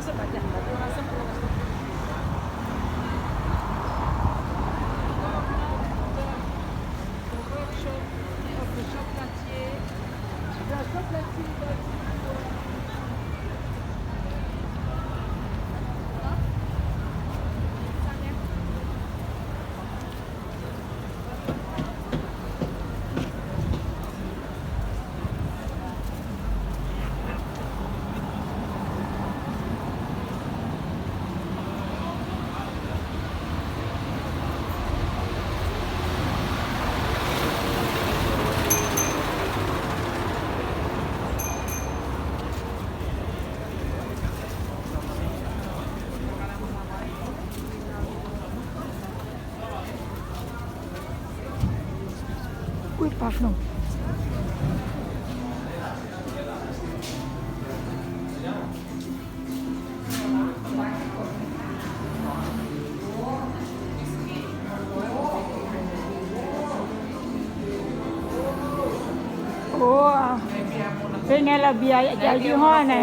असं पाहिजे Perlu Ui, pardon. โอ้เป็นไงล่ะเบียร์จะยี่ห้อไหน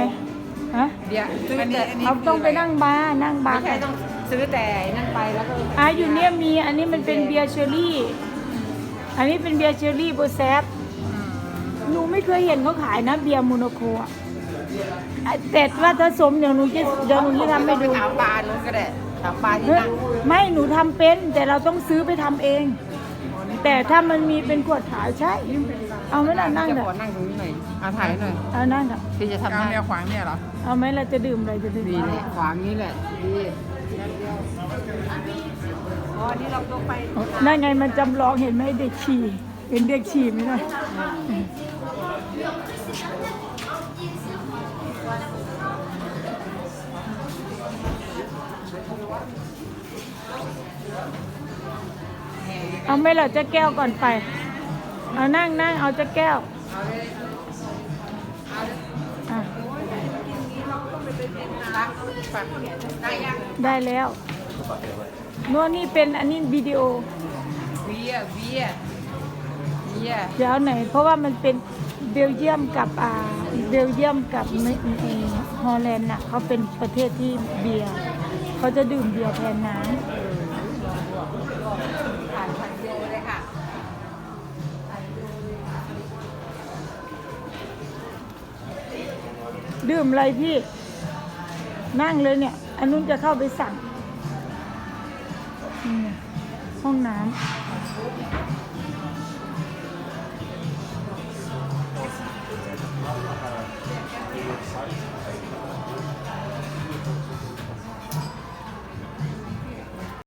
ฮะเดี๋ยวซื้อแต่เราต้องไปนั่งบาร์นั่งบาไม่ร์ใช่ต้องซื้อแต่นั่นไปแล้วก็อะอยู่เนี่ยมีอันนี้มันเป็นเบียร์เชอรี่ อันนี้เป็นเบียร์เชอรี่โบแซฟหนูไม่เคยเห็นเขาขายนะเบียร์โมโนโคอะอะแต่ว่าถ้าสมเดี๋ยวหนูจะเดี๋ยวหนูจะทำให้ดูถามปลานู้นก็ได้ถามปลาที่เฮ้ยนั่งไม่หนูทำเป็น แต่เราต้องซื้อไปทำเอง แต่ถ้ามันมีเป็นขวดขายใช่ เอาไหมล่ะนั่งจะเถขออะนั่งตรงนี้หน่อยเอาถ่ายหน่อยเอานั่งเถอะที่จะทำเอาให้แนวขวางเนี่ยเหรอเอาไหมเราจะดื่มอะไรจะดื่มดีแหละขวางนี้แหละดี อ๋อนี่เราต้องไปนั่นไงมันจำลองเห็นไหมเด็กฉี่เป็นเด็กฉี่ไหมล่ะเอาไหมล่ะจะแก้วก่อนไป เอานั่งนั่งเอาจะแก้วอะได้ยังได้แล้ว นวดนี่เป็นอันนี้วิดีโอ เบียร์เบียร์เบียร์เดี๋ยวไหนเพราะว่ามันเป็นเบลเยียมกับอ่าเบลเยียมกับเมเอ่อฮอลแลนด์น่ะเขาเป็นประเทศที่เบียร์เขาจะดื่มเบียร์แทนน้ผ่านผ่านเดียวเลยค่ะำดื่มอะไรพี่ นั่งเลยเนี่ย อันนู้นจะเข้าไปสั่ง นี่ห้องน้ำ